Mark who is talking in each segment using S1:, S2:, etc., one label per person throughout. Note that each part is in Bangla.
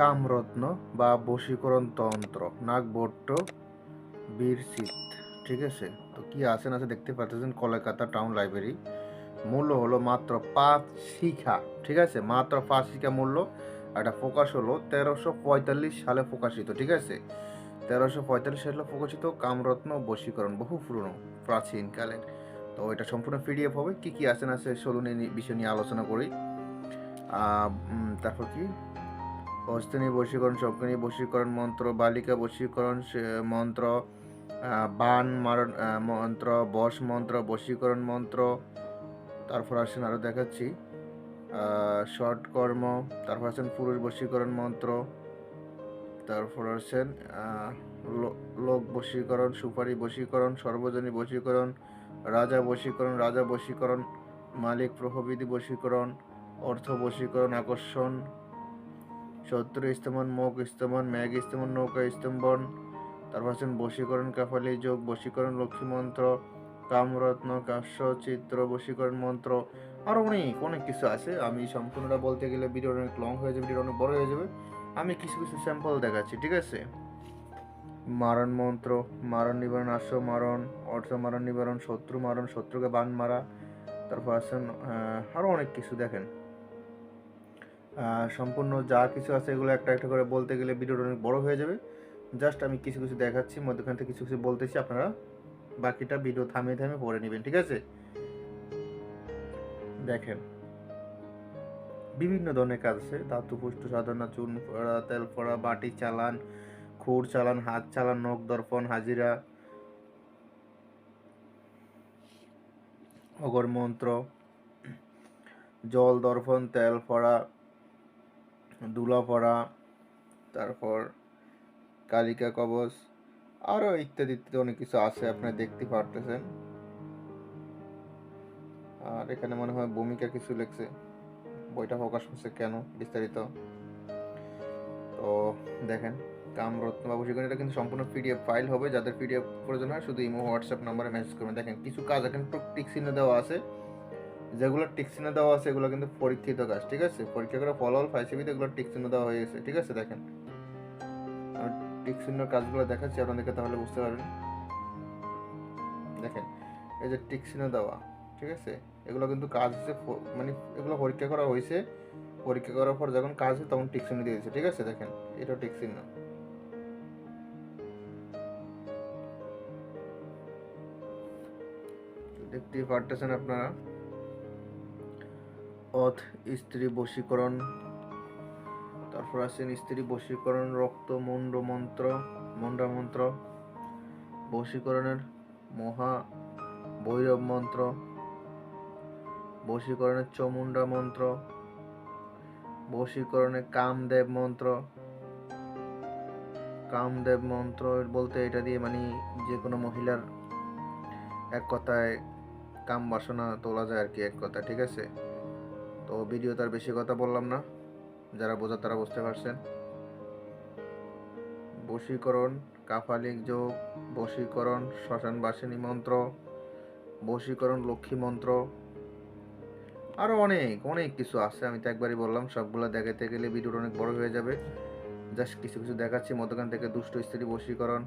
S1: কামরত্ন বা বশীকরণ তন্ত্র নাগবট্ট বীরসিত ঠিক আছে? তো কি আছে না আছে দেখতে পাচ্ছেন কলকাতা টাউন লাইব্রেরি। মূল্য হলো মাত্র পাঁচ শিখা, ঠিক আছে? মাত্র পাঁচ শিখা মূল্য। এটা প্রকাশ হলো তেরোশো পঁয়তাল্লিশ সালে প্রকাশিত ঠিক আছে? তেরোশো পঁয়তাল্লিশ সালে প্রকাশিত কামরত্ন, বশীকরণ, বহু পুরনো প্রাচীনকালের তো এটা সম্পূর্ণ পিডিএফ হবে। কি কি আছে না আছে চলুন এই বিষয় নিয়ে আলোচনা করি। তারপর কি? হস্তিনী বশীকরণ সজ্ঞানী বশীকরণ মন্ত্র, বালিকা বশীকরণ মন্ত্র বান মারণ মন্ত্র, বশ মন্ত্র, বশীকরণ মন্ত্র, তারপর আসেন আরও দেখাচ্ছি শর্ট তারপর আছেন পুরুষ বশীকরণ মন্ত্র, তারপর আছেন লোক বশীকরণ, সুপারি বশীকরণ, সর্বজনী বশীকরণ, রাজা বশীকরণ রাজা বশীকরণ, মালিক প্রভৃতি বশীকরণ, অর্থ বশীকরণ, আকর্ষণ শত্রু স্তমন মুখ স্তমন ম্যাগ স্তমন নৌকা স্তম্ভন। তারপর আছেন বশীকরণ কাফালি যোগ, বশীকরণ লক্ষ্মী মন্ত্র, কামরত্ন, কাশ্য, চিত্র, বশীকরণ মন্ত্র। আরও অনেক অনেক কিছু আছে। আমি সম্পূর্ণটা বলতে গেলে ভিডিও অনেক লং হয়ে যাবে ভিডিও অনেক বড় হয়ে যাবে। আমি কিছু কিছু স্যাম্পল দেখাচ্ছি, ঠিক আছে? মারণ মন্ত্র, মারণ নিবারণ, আশ্ব মারণ, অর্থ মারণ নিবারণ, শত্রু মারণ, শত্রুকে বান মারা। তারপর আছেন আরও অনেক কিছু দেখেন। সম্পূর্ণ যা কিছু আছে এগুলো একটা একটা করে বলতে গেলে ভিডিওটা অনেক বড় হয়ে যাবে। জাস্ট আমি কিছু কিছু দেখাচ্ছি, মধ্যখান থেকে কিছু কিছু বলতেছি, আপনারা বাকিটা ভিডিও থামিয়ে থামিয়ে পড়ে নেবেন, ঠিক আছে? দেখেন, বিভিন্ন ধরনের কাজ আছে, ধাতু, পুষ্ট, সাধনা, চুন, ফোড়া, তেল, ফোড়া, বাটি চালান, খুর চালান, হাত চালান, নখ, দর্পণ, হাজিরা অগর মন্ত্র জল, দর্পণ, তেল, ফোড়া দুলা পড়া তারপর কালিকা কবচ আরও ইত্যাদি ইত্যাদি অনেক কিছু আছে আপনি দেখতে পারতেছেন। আর এখানে মনে হয় ভূমিকা কিছু লিখছে। বইটা প্রকাশ হচ্ছে কেন বিস্তারিত। তো দেখেন, কামরত্ন বাবু, সেখানে এটা কিন্তু সম্পূর্ণ পিডিএফ ফাইল হবে। যাদের পিডিএফ প্রয়োজন হয়, শুধু ইমো হোয়াটসঅ্যাপ নাম্বারে মেসেজ করবেন। দেখেন, কিছু কাজ এখানে টিক চিহ্ন দেওয়া আছে। যেগুলো টিক চিহ্ন দেওয়া আছে, এগুলো কিন্তু পরীক্ষিত কাজ, ঠিক আছে? পরীক্ষা করে ফলাফল ফাইসিবিতে এগুলো টিক চিহ্ন দেওয়া হয়ে গেছে, ঠিক আছে? দেখেন। আমি টিক চিহ্নের কাজগুলো দেখাচ্ছি, আপনাদেরকে তাহলে বুঝতে পারবেন। দেখেন, এই যে টিক চিহ্ন দেওয়া, ঠিক আছে? এগুলো কিন্তু কাজ হচ্ছে মানে এগুলো পরীক্ষা করা হয়েছে। পরীক্ষা করার পর যখন কাজ হয় তখন টিক চিহ্ন দিয়ে দিয়েছে, ঠিক আছে? দেখেন এটা টিক চিহ্ন দেখতেই পারতেছেন আপনারা? অথ স্ত্রী বশীকরণ। তারপর আছেন স্ত্রী বশীকরণ, রক্ত, মুন্ড, মন্ত্র, মুন্ডা মন্ত্র। বশীকরণের মহা ভৈরব মন্ত্র। বশীকরণের চমুন্ডা মন্ত্র। বশীকরণের কামদেব মন্ত্র। কামদেব মন্ত্র বলতে এটা দিয়ে মানে যে কোনো মহিলার এক কথায় কাম বাসনা তোলা যায় আর কি, এক কথা ঠিক আছে? তো ভিডিও তার বেশি কথা বললাম না। যারা বোঝা তারা বুঝতে পারছেন। বশীকরণ কাফালিক যোগ, বশীকরণ, শ্মশান বাসিনী মন্ত্র, বশীকরণ লক্ষ্মী মন্ত্র। আরও অনেক অনেক কিছু আছে, আমি তো একবারই বললাম, সবগুলো দেখাতে গেলে ভিডিওটা অনেক বড় হয়ে যাবে। জাস্ট কিছু কিছু দেখাচ্ছি, মধ্যখান থেকে দুষ্ট স্ত্রী বশীকরণ,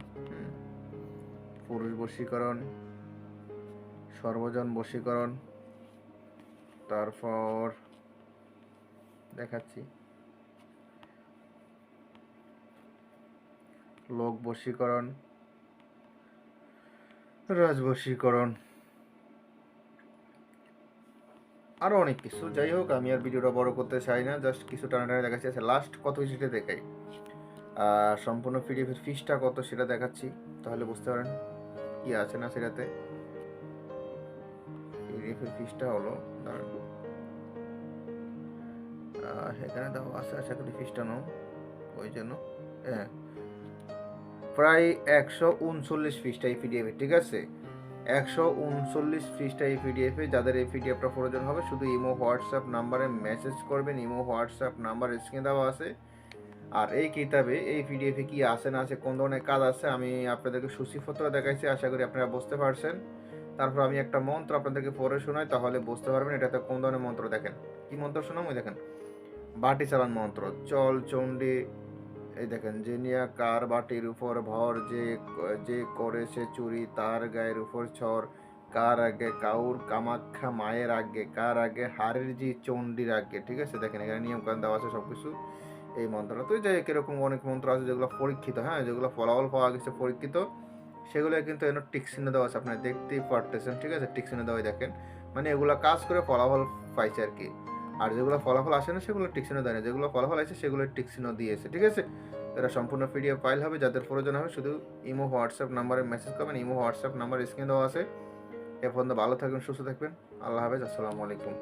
S1: পুরুষ বশীকরণ, সর্বজন বশীকরণ, তারপর দেখাচ্ছি। লোক বশীকরণ, রাজ বশীকরণ, আরও অনেক কিছু। যাই হোক, আমি আর ভিডিওটা বড় করতে চাই না জাস্ট কিছু টানা টানা দেখাচ্ছি। আচ্ছা লাস্ট কত সেটা দেখাই। সম্পূর্ণ এর ফিসটা কত সেটা দেখাচ্ছি, তাহলে বুঝতে পারেন কি আছে না সেটাতে। ফিসটা হলো, দাঁড়ান। আহ, এখানে দেওয়া আছে আশা করি নাও ওই জন্য হ্যাঁ। প্রায় একশো উনচল্লিশ পৃষ্ঠা এই পিডিএফে ঠিক আছে? একশো উনচল্লিশ পৃষ্ঠা এই পিডিএফে যাদের এই পিডিএফটা প্রয়োজন হবে শুধু ইমো হোয়াটসঅ্যাপ নাম্বারে মেসেজ করবেন ইমো হোয়াটসঅ্যাপ নাম্বার স্ক্রিনে দেওয়া আছে। আর এই কিতাবে এই পিডিএফে কি আছে না আছে কোন ধরনের কাজ আছে আমি আপনাদেরকে সূচিপত্র দেখাইছি আশা করি আপনারা বুঝতে পারছেন। তারপর আমি একটা মন্ত্র আপনাদেরকে পড়ে শোনাই তাহলে বুঝতে পারবেন এটাতে কোন ধরনের মন্ত্র দেখেন। কি মন্ত্র শোনাম ওই দেখেন। বাটি চালান মন্ত্র, চল, চণ্ডী, এই দেখেন জেনিয়া কার বাটির উপর ভর, যে যে করেছে চুরি, তার গায়ের উপর ছর, কার আগে কাউর কামাখ্যা মায়ের আগে, কার আগে হারের জি চণ্ডীর আগে, ঠিক আছে? দেখেন, এখানে নিয়ম কানুন দেওয়া আছে সব কিছু এই মন্ত্রটা। তো যাই এরকম অনেক মন্ত্র আছে যেগুলো পরীক্ষিত হ্যাঁ? যেগুলো ফলাফল পাওয়া গেছে পরীক্ষিত, সেগুলো কিন্তু এখানে টিক চিহ্ন দেওয়া আছে, আপনারা দেখতেই পারতেছেন, ঠিক আছে? টিক চিহ্ন দেওয়া দেখেন মানে এগুলো কাজ করে ফলাফল পাইছে আর কি। আর যেগুলো ফলাফল আসে না, সেগুলো টিক দেয় না যেগুলো ফলাফল আছে সেগুলো টিকশনও দিয়েছে, ঠিক আছে? এরা সম্পূর্ণ পিডিএফ ফাইল হবে, যাদের প্রয়োজন হবে শুধু ইমো, হোয়াটসঅ্যাপ নাম্বারে মেসেজ করবেন, ইমো, হোয়াটসঅ্যাপ নাম্বার স্ক্রিনে দেওয়া আছে। এ পর্যন্ত ভালো থাকবেন, সুস্থ থাকবেন। আল্লাহ হাফেজ, আসসালামু আলাইকুম।